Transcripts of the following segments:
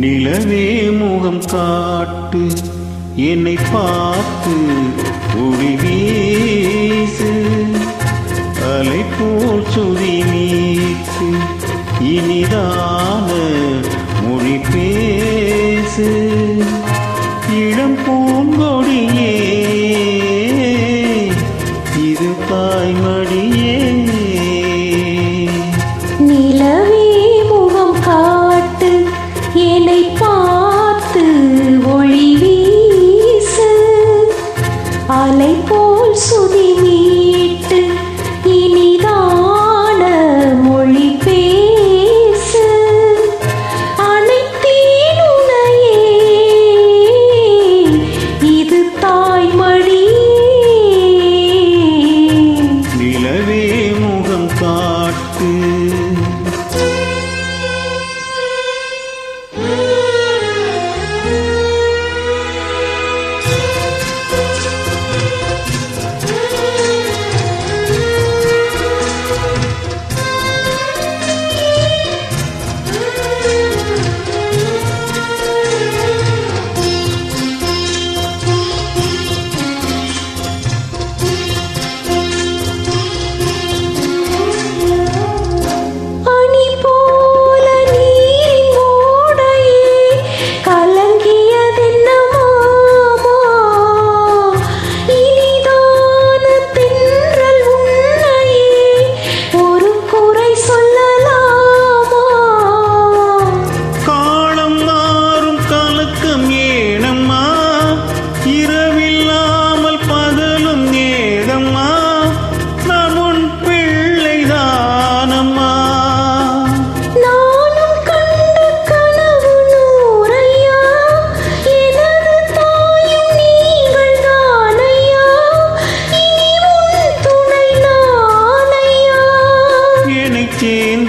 நிலவே முகம் காட்டு என்னை பார்த்து ஒளி feel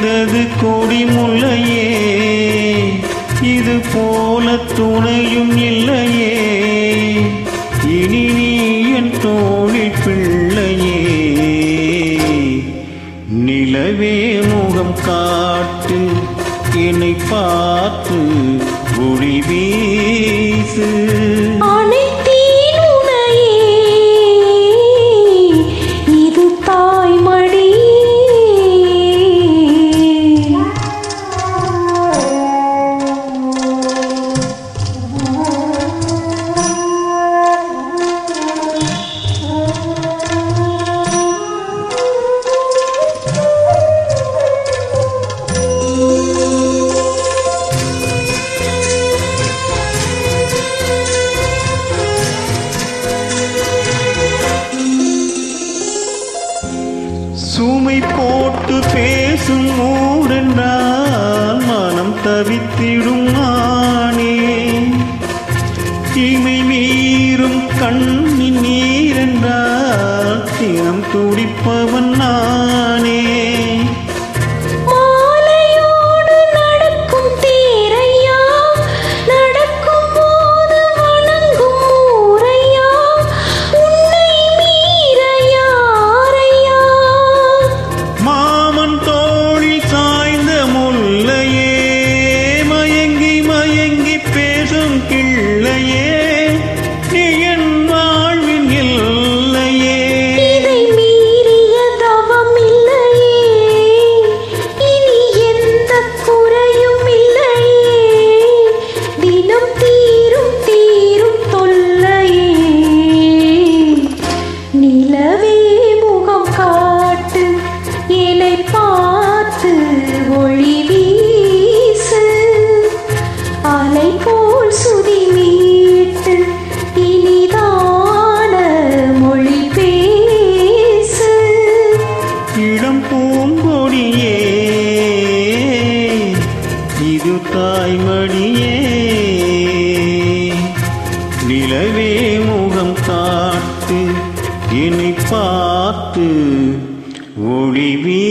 நிறைந்தது கொடி முல்லையே இது போல துணையும் இல்லையே. இனி நீ என் தோழி பிள்ளையே. நிலவே முகம் காட்டு என்னை பார்த்து சுமை போட்டு பேசும் மூடென்றால் மனம் தவித்திடும் ஆணே. தீமை மீறும் கண்ணின் நீரென்றால் தினம் துடிப்பவன் நானே. தாயே பூங்கொடியே இது தாய்மடியே. நிலவே முகம் காட்டு என்னை பார்த்து ஒளி வீ